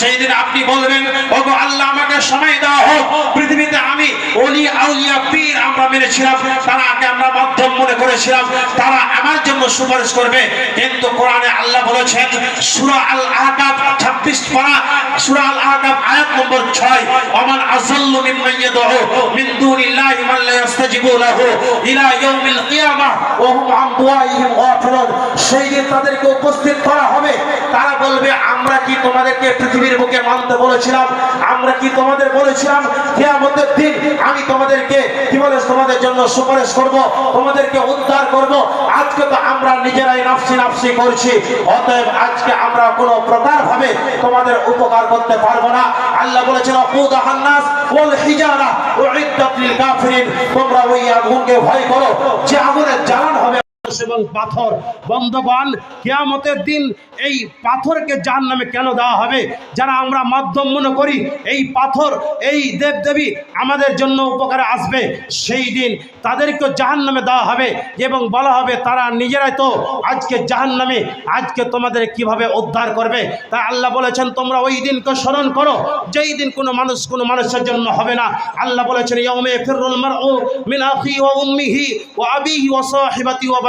সেই দিন আপনি বলবেন, ওগো আল্লাহ, আমাকে সময় দেওয়া হোক। পৃথিবীতে আমি অলি আউলিয়া, পীর আমরা মেনেছিলাম, তারাকে আমরা মাধ্যম মনে করেছিলাম, তারা আমার জন্য সুপারিশ করবে। কিন্তু কোরআনে আল্লাহ বলেছেন, সূরা আল আহকাব 26 পারা, সূরা আল আহকাব আয়াত নম্বর 6 ওমান আযাল্লু মিম্মান ইয়াদউ, মিন দুনিল্লাহি মান লা ইস্তাজিবু লাহু, ইলা ইয়াউমিল কিয়ামাহ ওয়া হুম আন দুআইহিম গাফিলুন। সেই দিন তাদেরকে উপস্থিত করা হবে। তারা বলবে, আমরা কি তোমাদেরকে পৃথিবীর বুকে মানতে বলেছিলাম, আমরা কি তোমাদের বলেছিলাম? কিয়ামতের দিন আমি তোমাদেরকে কি বলে, তোমাদের জন্য সুপারিশ করব, তোমাদেরকে উদ্ধার করব। আজকে তো আমরা নিজেরাই নাফসি নাফসি করছি, অতএব আজকে আমরা কোনো প্রকার ভাবে তোমাদের উপকার করতে পারব না। আল্লাহ বলেছেন অকুদাহান নাস ওয়াল হিজারা উইদ্দাত লিল কাফিরিন। তোমরা ওই আগুনকে ভয় করো, যে আগুনের জ্বালান হবে এবং পাথর বন্ধগণ কেয়ামতের দিন এই পাথরকে জাহান নামে কেন দেওয়া হবে? যারা আমরা মাধ্যম মনে করি, এই পাথর, এই দেবদেবী আমাদের জন্য উপকারে আসবে। সেই দিন তাদেরকে জাহান নামে দেওয়া হবে এবং বলা হবে, তারা নিজেরাই তো আজকে জাহান নামে আজকে তোমাদের কীভাবে উদ্ধার করবে? তাই আল্লাহ বলেছেন, তোমরা ওই দিনকে স্মরণ করো, যেই দিন কোনো মানুষ কোনো মানুষের জন্য হবে না। আল্লাহ বলেছেন ইয়মে ফিরুল মারউ মিন আখি ওয়া উম্মিহি ওয়া আবিহি ওয়া সাহিবাতি ওয়া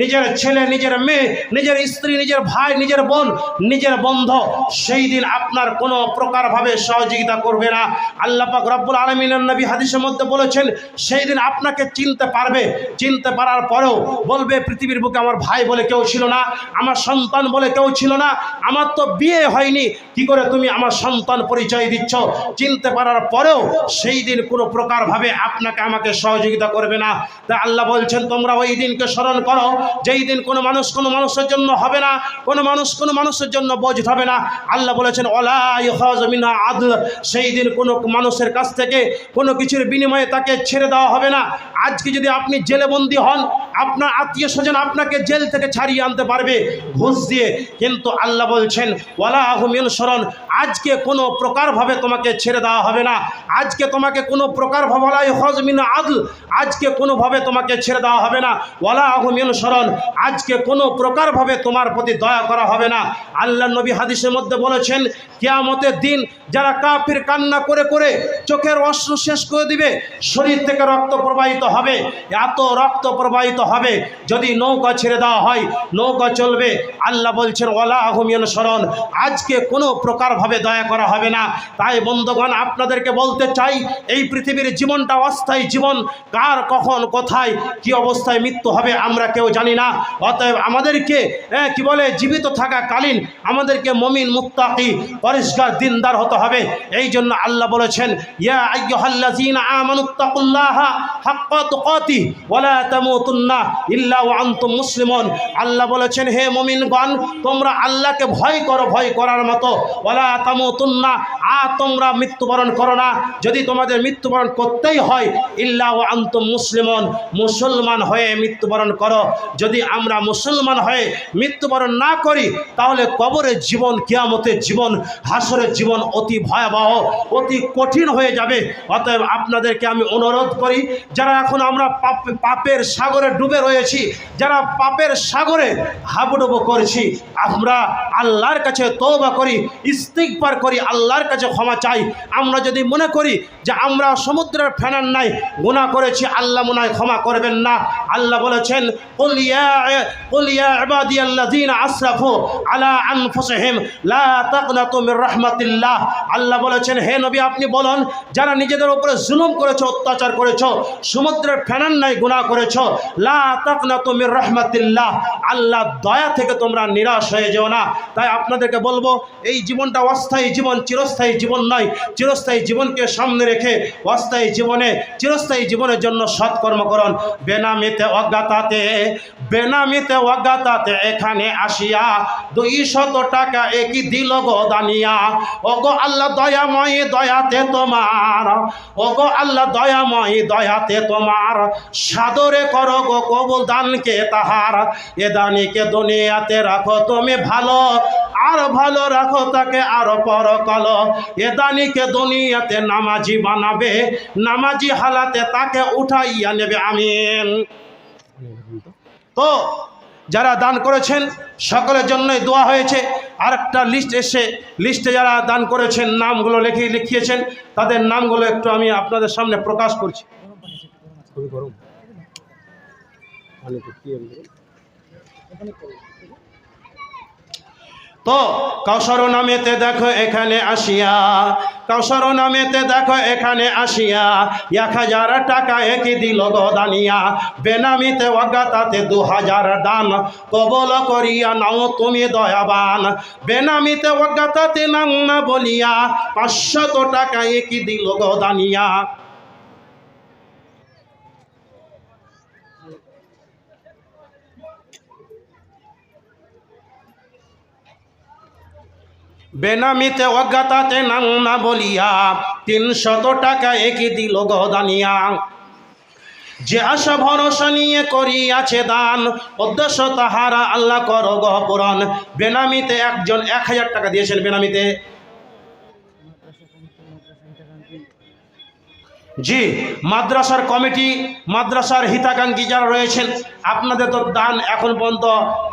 নিজের ছেলে, নিজের মেয়ে, নিজের স্ত্রী, নিজের ভাই, নিজের বোন, নিজের বন্ধ, সেই দিন আপনার কোনো প্রকারভাবে সহযোগিতা করবে না। আল্লাহ পাক রব্বুল আলমিনের নবী হাদিসের মধ্যে বলেছেন, সেই দিন আপনাকে চিনতে পারবে। চিনতে পারার পরেও বলবে, পৃথিবীর বুকে আমার ভাই বলে কেউ ছিল না, আমার সন্তান বলে কেউ ছিল না, আমার তো বিয়ে হয়নি। কি করে তুমি আমার সন্তান পরিচয় দিচ্ছ? চিনতে পারার পরেও সেই দিন কোনো প্রকারভাবে আপনাকে আমাকে সহযোগিতা করবে না। তাই আল্লাহ বলছেন, তোমরা ওই দিনকে স্মরণ করো, যেই দিন কোনো মানুষ কোনো মানুষের জন্য হবে না, কোনো মানুষ কোনো মানুষের জন্য বোঝ হবে না। আল্লাহ বলেছেন, ওলা ইহমিনা আদল। সেই দিন কোনো মানুষের কাছ থেকে কোনো কিছুর বিনিময়ে তাকে ছেড়ে দেওয়া হবে না। আজকে যদি আপনি জেলে বন্দী হন, আপনার আত্মীয় স্বজন আপনাকে জেল থেকে ছাড়িয়ে আনতে পারবে ঘুষ দিয়ে। কিন্তু আল্লাহ বলছেন ওয়ালা আহমিন স্মরণ আজকে কোনো প্রকারভাবে তোমাকে ছেড়ে দেওয়া হবে না। আজকে তোমাকে কোনো প্রকারভাবে, ওলা হজমিন আদল। আজকে কোনোভাবে তোমাকে ছেড়ে দেওয়া হবে না। ওয়ালা আহমিন স্মরণ আজকে কোনো প্রকারভাবে তোমার প্রতি দয়া করা হবে না। আল্লাহ নবী হাদিসের মধ্যে বলেছেন, কেয়ামতের দিন যারা কাফির কান্না করে করে চোখের অশ্রু শেষ করে দিবে, শরীর থেকে রক্ত প্রবাহিত হবে, এত রক্ত প্রবাহিত হবে, যদি নৌকা ছেড়ে দেওয়া হয়, নৌকা চলবে। আল্লাহ বলছেন ওলা আহমিয়ন স্মরণ আজকে কোনো প্রকারভাবে দয়া করা হবে না। তাই বন্ধুগণ, আপনাদেরকে বলতে চাই, এই পৃথিবীর জীবনটা অস্থায়ী জীবন, কার কখন, কোথায়, কি অবস্থায় মৃত্যু হবে, আমরা কেউ জানি না। অতএব আমাদেরকে কি বলে, জীবিত থাকাকালীন আমাদেরকে মমিন মুক্তাকি পরিষ্কার দিনদার হতে হবে। এই জন্য আল্লাহ বলেছেন, ইয়া আল্লাহ বলেছেন, হে মুমিনগণ, তোমরা আল্লাহকে ভয় করো, ভয় করার মতো। ওয়ালা তামুতুন্না আ তোমরা মৃত্যুবরণ করো না। যদি তোমাদের মৃত্যুবরণ করতেই হয়, ইল্লা ওয়া আনতুম মুসলিমুন, মুসলমান হয়ে মৃত্যুবরণ করো। যদি আমরা মুসলমান হয়ে মৃত্যুবরণ না করি, তাহলে কবরের জীবন কিয়ামতের জীবন, হাসরের জীবন অতি ভয়াবহ, অতি কঠিন হয়ে যাবে। অতএব আপনাদেরকে আমি অনুরোধ করি, যারা এখন আমরা পাপ- পাপের সাগরে ডুবে রয়েছি, যারা পাপের সাগরে হাবুডুবু করেছি, আমরা আল্লাহর কাছে তৌবা করি ইস্তিকবার করি, আল্লাহর কাছে ক্ষমা চাই। আমরা যদি মনে করি যে আমরা সমুদ্রের ফেনার নাই গুণা করেছি, আল্লাহ মনে ক্ষমা করবেন না। আল্লাহ বলেছেন قل يا قل يا عبادي الذين اسرفوا على انفسهم لا تقنطوا من رحمه الله আল্লাহ বলেছেন হে নবী আপনি বলুন যারা নিজেদের উপরে জুলুম করেছো অত্যাচার করেছো সমুদ্রের ফেনান নাই গুনাহ করেছো লা তাকনাতু মির রাহমাতিল্লাহ আল্লাহ দয়া থেকে তোমরা নিরাশ হয়ে যেও না তাই আপনাদেরকে বলবো এই জীবনটা অস্থায়ী জীবন চিরস্থায়ী জীবন নয় চিরস্থায়ী জীবনকে সামনে রেখে অস্থায়ী জীবনে চিরস্থায়ী জীবনের জন্য সৎকর্ম করুন বেনামিতে অজ্ঞাতাতে বেনামিতে অজ্ঞাতাতে এখানে আসিয়া দুই শত টাকা একই দিল গো দানিয়া। ওগো আল্লাহ দয়াময় দয়াতে তোমার, ওগো আল্লাহ দয়াময়ী দয়াতে তোমার। সাদরে করো গো কবুল দানকে তাহার। এ দানিকে দুনিয়াতে রাখো তুমি ভালো, আর ভালো রাখো তাকে আরও পরকাল। এ দানিকে দুনিয়াতে নামাজি বানাবে, নামাজি হালাতে তাকে উঠাইয়া নেবে, আমিন। তো যারা দান করেছেন, সকলের জন্যই দোয়া হয়েছে। আর একটা লিস্ট এসে লিস্টে যারা দান করেছেন, নামগুলো লিখে লিখিয়েছেন, তাদের নামগুলো একটু আমি আপনাদের সামনে প্রকাশ করছি। খুবই গরম। তো কৌশর নামেতে দেখো এখানে আসিয়া কৌশর নামেতে দেখো এখানে আসিয়া, এক হাজার টাকা একই দিল গদানিয়া বেনামিতে অজ্ঞাতাতে দু হাজার দান কবল করিয়া নাও তুমি দয়াবান। বেনামিতে অজ্ঞাতাতে নাও না বলিয়া পাঁচশত টাকা একই দিল গদানিয়া বেনামিতে অজ্ঞাতাতে নাং না বলিয়া তিনশত টাকা একই দিল গদানিয়া। যে আশা ভরসা নিয়ে করিয়াছে দান, উদ্দেশ্য তাহারা আল্লাহ কর গহপুরন বেনামিতে একজন এক হাজার টাকা দিয়েছেন বেনামিতে। জি, মাদ্রাসার কমিটি, মাদ্রাসার হিতাকাঙ্ক্ষী যারা রয়েছেন, আপনাদের তো দান এখন পর্যন্ত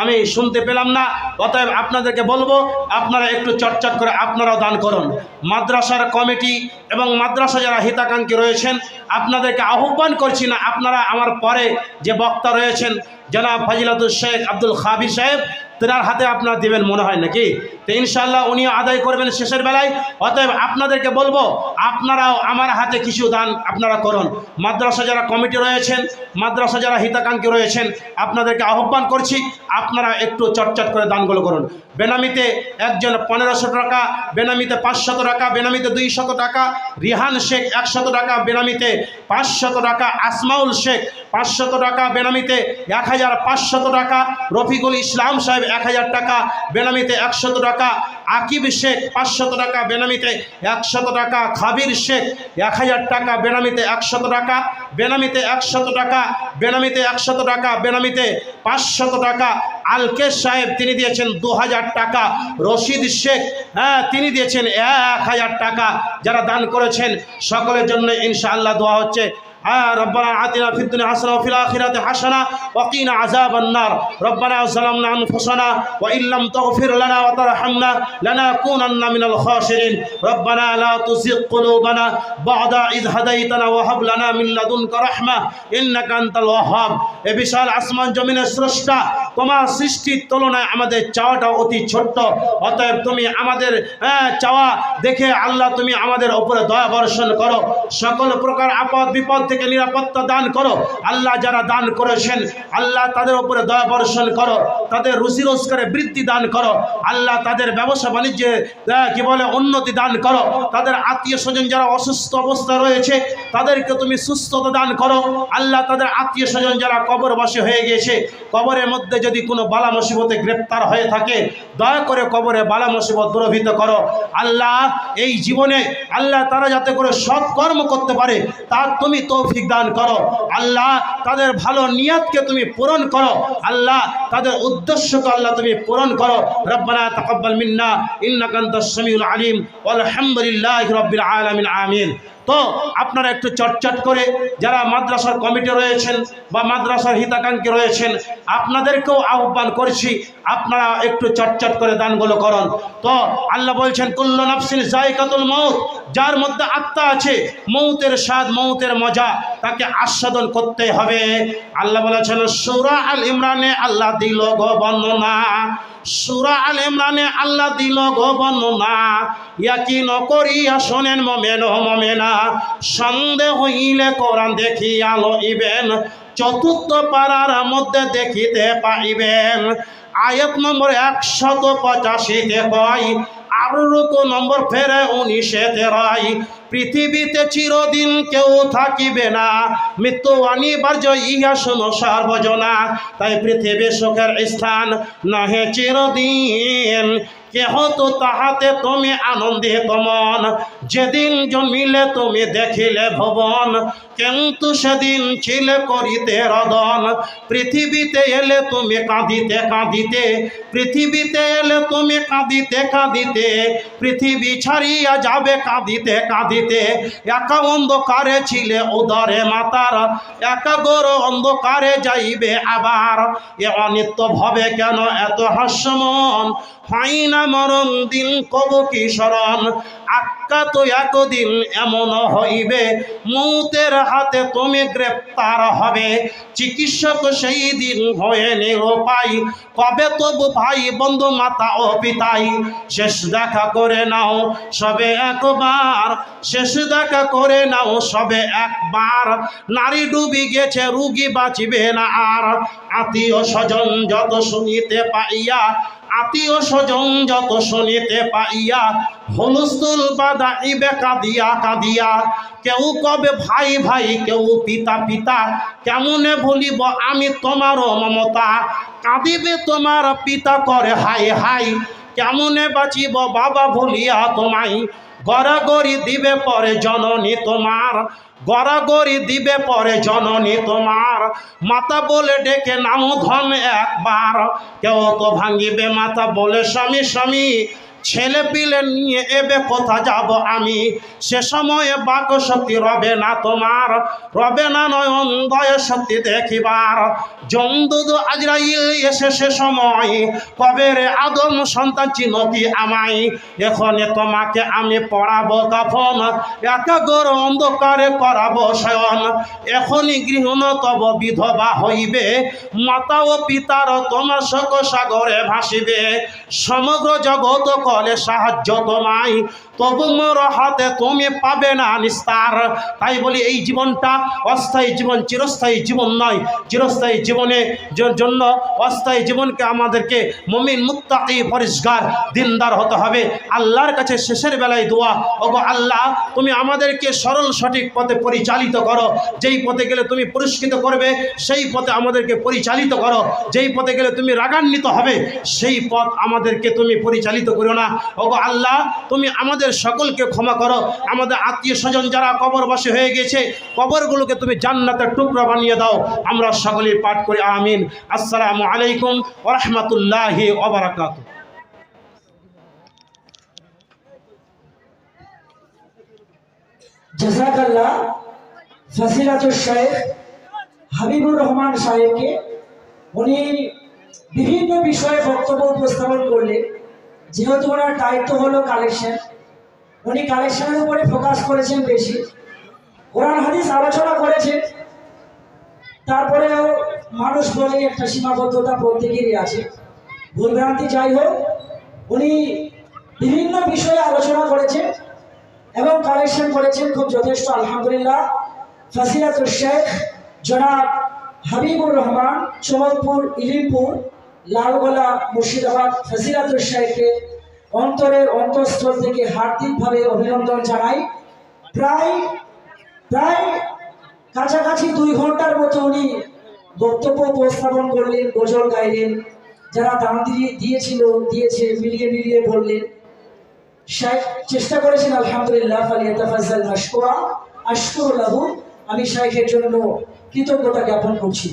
আমি শুনতে পেলাম না। অতএব আপনাদেরকে বলব, আপনারা একটু চটচট করে আপনারাও দান করুন। মাদ্রাসার কমিটি এবং মাদ্রাসা যারা হিতাকাঙ্ক্ষী রয়েছেন, আপনাদেরকে আহ্বান করছি না, আপনারা আমার পরে যে বক্তা রয়েছেন, জনাব ফাজিলাতুল শেখ আব্দুল খাবির সাহেব, তেনার হাতে আপনারা দেবেন, মনে হয় নাকি? তো ইনশাল্লাহ উনিও আদায় করবেন শেষের বেলায়। অতএব আপনাদেরকে বলব, আপনারাও আমার হাতে কিছু দান আপনারা করুন। মাদ্রাসা যারা কমিটি রয়েছেন, মাদ্রাসা যারা হিতাকাঙ্ক্ষী রয়েছেন, আপনাদেরকে আহ্বান করছি, আপনারা একটু চটচট করে দানগুলো করুন। বেনামিতে একজন পনেরোশো টাকা, বেনামিতে পাঁচশত টাকা, বেনামিতে দুইশত টাকা, রিহান শেখ একশত টাকা, বেনামিতে পাঁচশত টাকা, আসমাউল শেখ পাঁচশত টাকা, বেনামিতে এক হাজার পাঁচশত টাকা, রফিকুল ইসলাম সাহেব এক হাজার টাকা, বেনামিতে একশত টাকা আকিব শেখ পাঁচশত টাকা বেনামিতে, একশত টাকা, খাবির শেখ এক হাজার টাকা বেনামিতে একশত টাকা, বেনামিতে একশত টাকা, বেনামিতে একশত টাকা, বেনামিতে পাঁচশত টাকা। আলকেশ সাহেব তিনি দিয়েছেন দু হাজার টাকা, রশিদ শেখ হ্যাঁ তিনি দিয়েছেন এক হাজার টাকা। যারা দান করেছেন, সকলের জন্য ইনশাআল্লাহ দোয়া হচ্ছে। ربنا آتنا في الدنيا حسنة وفي الآخرة حسنة وقنا عذاب النار ربنا ظلمنا أنفسنا وإن لم تغفر لنا وترحمنا لنكونن من الخاسرين ربنا لا تزغ قلوبنا بعد إذ هديتنا وهب لنا من لدنك رحمة إنك أنت الوهاب এ বিশাল আসমান জমিনের স্রষ্টা তোমার সৃষ্টির তুলনায় আমাদের চাওয়াটা অতি ছোট্ট অতএব তুমি আমাদের হ্যাঁ, চাওয়া দেখে আল্লাহ তুমি আমাদের ওপরে দয়া বর্ষণ করো সকল প্রকার আপদ বিপদ থেকে নিরাপত্তা দান করো। আল্লাহ যারা দান করেছেন, আল্লাহ তাদের উপরে দয়া বর্ষণ করো, তাদের রুচি রোজগারে বৃদ্ধি দান করো, আল্লাহ তাদের ব্যবসা বাণিজ্যে কি বলে, উন্নতি দান করো। তাদের আত্মীয় স্বজন যারা অসুস্থ অবস্থা রয়েছে, তাদেরকে তুমি সুস্থতা দান করো। আল্লাহ তাদের আত্মীয় স্বজন যারা কবরবাসী হয়ে গিয়েছে, কবরের মধ্যে যদি কোনো বালা মুসিবতে গ্রেপ্তার হয়ে থাকে, দয়া করে কবরে বালা মুসিবত দূরভীত করো। আল্লাহ, এই জীবনে আল্লাহ তারা যাতে করে সৎ কর্ম করতে পারে তার তুমি তৌফিক দান করো। আল্লাহ তাদের ভালো নিয়াতকে তুমি পূরণ করো। আল্লাহ তাদের উদ্দেশ্যকে আল্লাহ তুমি পূরণ করো। রব্বানা তাকাব্বাল মিন্না, ইন্নাকা আনতাস সামিউল আলিম আলহামদুলিল্লাহি রাব্বিল আলামিন, আমিন। তো আপনারা একটু চটচট করে যারা মাদ্রাসার কমিটি রয়েছেন বা মাদ্রাসার হিতাকাঙ্ক্ষী রয়েছেন, আপনাদেরকেও আহ্বান করছি আপনারা একটু চটচট করে দানগুলো করুন। তো আল্লাহ বলছেন, কুল্ল নফসিন জায়কাতুল মৌত যার মধ্যে আত্মা আছে মৌতের স্বাদ মৌতের মজা, তাকে আস্বাদন করতে হবে। আল্লাহ বলেছেন, সুরা আল ইমরানে আল্লাহ দিল গো বর্ণনা সুরা আল ইমরানে আল্লাহ দিল গো বর্ণনা ইয়াকি নকরিয়া শোনেন মমেন মমেনা। সন্দেহ হইলে কোরআন দেখি আলো ইবেন চতুর্থ পাড়ার মধ্যে দেখিতে পাইবেন। আয়াত নম্বর একশত পঁচাশিতে কয়, আর নম্বর ফেরে উনিশে তেরাই পৃথিবীতে চিরদিন কেউ থাকিবে না। মৃত্যু অনিবার্য, ইহা শুনো সর্বজনা। তাই পৃথিবীর সুখের স্থান নহে চিরদিন। কেহ তো তাহাতে তুমি আনন্দিত মন যেদিন জন্মিলে তুমি দেখিলে ভবন, কিন্তু সেদিন ছিলে করিতে রদন। পৃথিবীতে এলে তুমি কাঁদিতে কাঁদিতে, পৃথিবীতে এলে তুমি কাঁদিতে কাঁদিতে, পৃথিবী ছাড়িয়া যাবে কাঁদিতে কাঁদিতে। একা অন্ধকারে ছিলে উদরে মাতার, একা গোর অন্ধকারে যাইবে আবার। এ অনিত্য ভবে কেন এত হাস্যমন? হয় না মরণ দিন কব কি স্মরণ? আক্কা তো একদিন এমন হইবে, মৌতের হাতে তুমি গ্রেপ্তার হবে। চিকিৎসক সেই দিন হয়ে নিরুপায় কবে তবু ভাই, বন্ধু, মাতা ও পিতাই? শেষ দেখা করে নাও, সবে একবার। শেষ দেখা করে নাও, সবে একবার। নারী ডুবি গেছে, রুগী বাঁচিবে না আর। আত্মীয় স্বজন যত শুনিতে পাইয়া আত্মীয় স্বজন যত শুনিতে পাইয়া হলুস্তুল বাদা ইবে কাঁদিয়া কাঁদিয়া, কেউ কবে ভাই ভাই, কেউ পিতা পিতা, কেমনে ভুলিব আমি তোমারও মমতা? কাঁদিবে তোমার পিতা করে হাই হাই কেমনে বাঁচিব বাবা ভুলিয়া তোমায়? গড়াগড়ি দিবে পরে জননী তোমার, গড়াগড়ি দিবে পরে জননী তোমার। মাতা বলে ডেকে নাম ধন একবার, কেউ তো ভাঙিবে মাতা বলে, স্বামী স্বামী ছেলে পিলে নিয়ে এবে কোথা যাব আমি? সে সময়ে বাক সত্যি রবে না তোমার, রবে না নয়ন দয় সত্যি দেখিবার। জমদুদ আজরাইল এসে সে সময়, কবে রে আদম সন্তান চিনতি আমায়? এখনে তোমাকে আমি পড়াবো কাফন একা গোর অন্ধকারে করাবো শয়ন। এখনই গৃহণ তব বিধবা হইবে, মাতা ও পিতার তোমার শোক সাগরে ভাসিবে। সমগ্র জগৎ কলে সাহায্য তোমায় তবু মোর হাতে তুমি পাবে না নিস্তার। তাই বলি, এই জীবনটা অস্থায়ী জীবন, চিরস্থায়ী জীবন নয়। চিরস্থায়ী জীবনে জন্য অস্থায়ী জীবনকে আমাদেরকে মমিন মুক্তাকি পরিষ্কার, দিনদার হতে হবে। আল্লাহর কাছে শেষের বেলায় দোয়া, ওগো আল্লাহ, তুমি আমাদেরকে সরল, সঠিক পথে পরিচালিত করো। যেই পথে গেলে তুমি পুরস্কৃত করবে, সেই পথে আমাদেরকে পরিচালিত করো। যেই পথে গেলে তুমি রাগান্বিত হবে, সেই পথ আমাদেরকে তুমি পরিচালিত করো না। ওগো আল্লাহ, তুমি আমাদের সকলকে ক্ষমা করো। আমাদের আত্মীয় স্বজন যারা কবরবাসী হয়ে গেছে, কবরগুলোকে তুমি জান্নাতের টুকরা বানিয়ে দাও। আমরা সকলেই পাঠ করি, আমিন। আসসালামু আলাইকুম ওরহমতুল্লাহি ওবরাকাত জাজাকাল্লাহ ফাসিলাতুর শেখ হাবিবুর রহমান সাহেবকে উনি বিভিন্ন বিষয়ে বক্তব্য উপস্থাপন করলেন। যেহেতু ওনার দায়িত্ব হলো কালেকশন উনি কালেকশনের উপরে ফোকাস করেছেন বেশি। কোরআন, হাদিস আলোচনা করেছেন। তারপরেও মানুষ বলে একটা সীমাবদ্ধতা প্রত্যেকেরই আছে। ভুলভ্রান্তি যাই হোক, উনি বিভিন্ন বিষয়ে আলোচনা করেছেন এবং কালেকশন করেছেন খুব যথেষ্ট, আলহামদুলিল্লাহ। ফাসিলাতুল শেখ, জনাব হাবিবুর রহমান, চমকপুর, ইলিমপুর লালগোলা মুর্শিদাবাদ ফাসিলাতুল শেখকে অন্তরের অন্তঃস্থল থেকে হার্দিকভাবে অভিনন্দন জানাই। প্রায় প্রায় কাছাকাছি দুই ঘণ্টার মতো উনি বক্তব্য উপস্থাপন করলেন, গজল গাইলেন, যারা দাম দিয়ে দিয়েছিল, দিয়েছে, মিলিয়ে মিলিয়ে বললেন। শাইখ চেষ্টা করেছেন, আলহামদুলিল্লাহ ফালিয়াতাফাজ্জাল মাশকুরা আশকুরু লাহু, আমি শাইখের জন্য কৃতজ্ঞতা জ্ঞাপন করছি।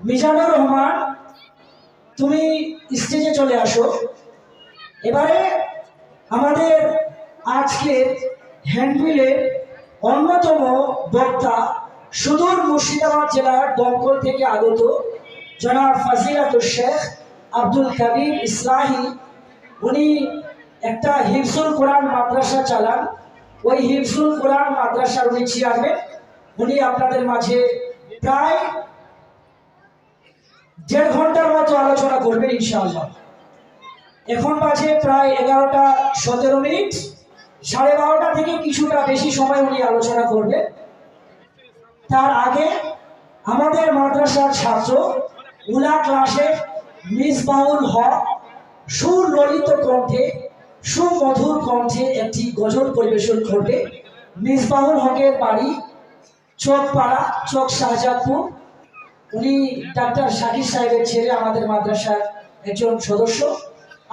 মিজানুর রহমান তুমি স্টেজে চলে আসো। এবারে আমাদের আজকের হ্যান্ডবিলের অন্যতম বক্তা সুদূর মুর্শিদাবাদ জেলার দমকল থেকে আগত জনাব ফাজিলাতুর শেখ আব্দুল কাবির ইসলাহি। উনি একটা হিফসুল কোরআন মাদ্রাসা চালান। ওই হিফসুল কোরআন মাদ্রাসার উনি চেয়ারম্যান উনি আপনাদের মাঝে প্রায় দেড় ঘণ্টার মতো আলোচনা করবেন ইনশাআল্লাহ। এখন বাজে প্রায় এগারোটা সতেরো মিনিট। সাড়ে বারোটা থেকে কিছুটা বেশি সময় উনি আলোচনা করবে। তার আগে আমাদের মাদ্রাসার ছাত্র উলা ক্লাসের মিসবাউল হক সুললিত কণ্ঠে, সুমধুর কণ্ঠে একটি গজল পরিবেশন করবে। মিসবাহুল হকের বাড়ি চোখপাড়া চোখ শাহজাদপুর। উনি ডাক্তার শাকির সাহেবের ছেলে, আমাদের মাদ্রাসার একজন সদস্য।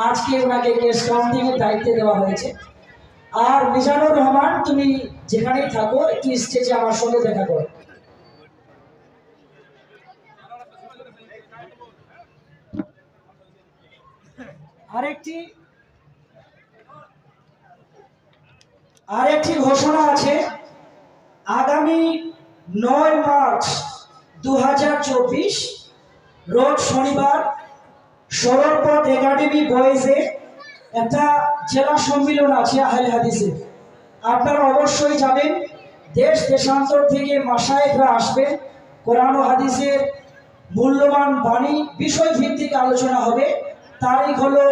আজকে ওনাকে গেস্ট কাউন্টিংয়ের দায়িত্বে দেওয়া হয়েছে। আর মিজানুর রহমান, তুমি যেখানেই থাকো, একটু স্টেজে আমার সঙ্গে দেখা করো। আরেকটি আরেকটি ঘোষণা আছে। আগামী নয় মার্চ দু হাজার চব্বিশ রোজ শনিবার সরলপথ একাডেমি বয়েজে একটা জেলা সম্মিলন আছে আহলে হাদিসে। আপনারা অবশ্যই যাবেন। দেশ দেশান্তর থেকে মাসায়েকরা আসবেন। কোরআন হাদিসের মূল্যবান বাণী বিষয় ভিত্তিক আলোচনা হবে। তারিখ হলো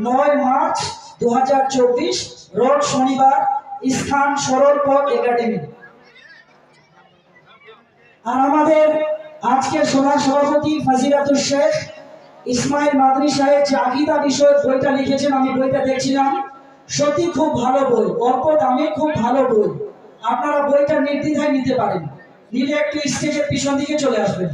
নয় মার্চ দু হাজার চব্বিশ রোজ শনিবার স্থান সরলপথ একাডেমি। আর আমাদের আজকে সভা সভাপতি ফাজিরাতুল শেখ ইসমাইল মাদনী সাহেব যে আকিদা বিষয়ক বইটা লিখেছেন, আমি বইটা দেখছিলাম। সত্যি খুব ভালো বই, অল্প দামে খুব ভালো বই। আপনারা বইটা নির্দ্বিধায় নিতে পারেন। নিলে একটু স্টেজের পিছন দিকে চলে আসবেন।